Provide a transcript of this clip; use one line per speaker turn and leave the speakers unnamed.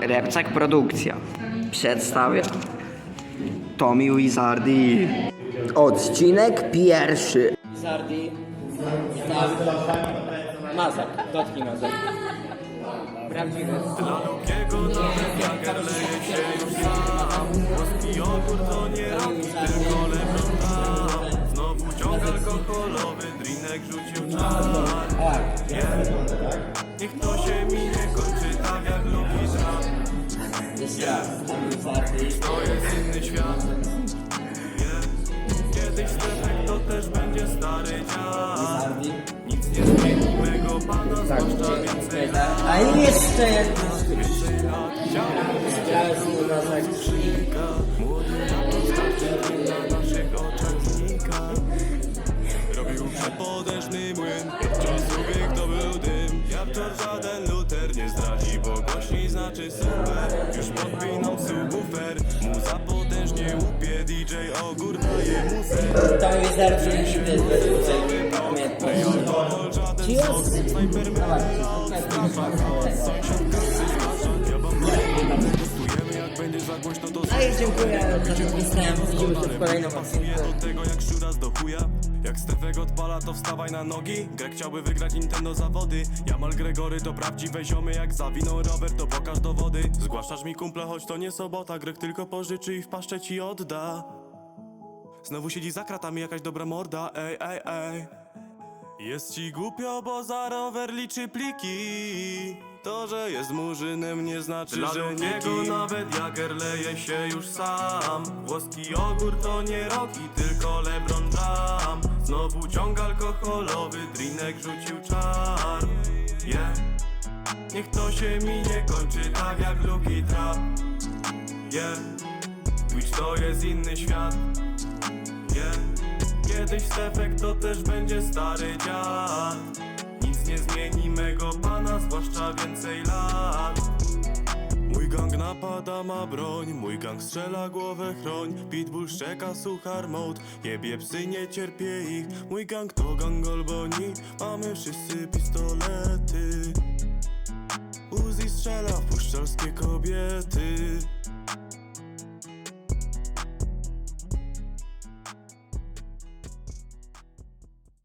Repcak Produkcja przedstawia Tommy Wizardi. Odcinek pierwszy.
Wizardi. Mazak, dotknij mazak. Prawdziwy.
Znowu ciąg alkoholowy, drinek rzucił czar
Tak.
Niech to się mi
Wizardi.
To jest inny świat. Kiedyś Stefek to też będzie stary dziad. Nic nie zmieni mego pana, zwłaszcza więcej
tak. A jeszcze jedna.
Lat. Młody jak rozkaczy na naszych oczach znika Robił przepotężny młyn znaczy super Już podpinam subwoofer Muza potężnie łupie DJ Ogór daje muzę
Tam Wizardi nigdy bez tutaj pamiętność.
Alkohol żaden
jest?
sok Snajper Testujemy jak będzie za głośno to
I dziękuję. Za ten występ. Widzimy się w kolejnym
do tego jak szczura do chuja. Jak Stefek odpala to wstawaj na nogi. Greg chciałby wygrać Nintendo zawody. Jamal Gregory to prawdziwe ziomy. Jak zawinął rower to pokaż dowody. Zgłaszasz mi kumple choć to nie sobota. Greg tylko pożyczy i w paszczę ci odda. Znowu siedzi za kratami jakaś dobra morda. Ej, ej, ej. Jest ci głupio, bo za rower liczy pliki To, że jest murzynem nie znaczy,
Dla
że nieki Nawet Jager leje się już sam. Włoski ogór to nie Rocky, tylko LeBron Jam. Znowu ciąg alkoholowy, drinek rzucił czar. Yeah. Niech to się mi nie kończy tak jak Luki Trap. Yeah. Twitch to jest inny świat. Yeah. Kiedyś Stefek to też będzie stary dziad napada, ma broń Mój gang strzela, głowę chroń. Pitbull szczeka, suchar mode Jebie psy, nie cierpię ich. Mój gang to gang Olboni Mamy wszyscy pistolety. Uzi strzela w puszczalskie kobiety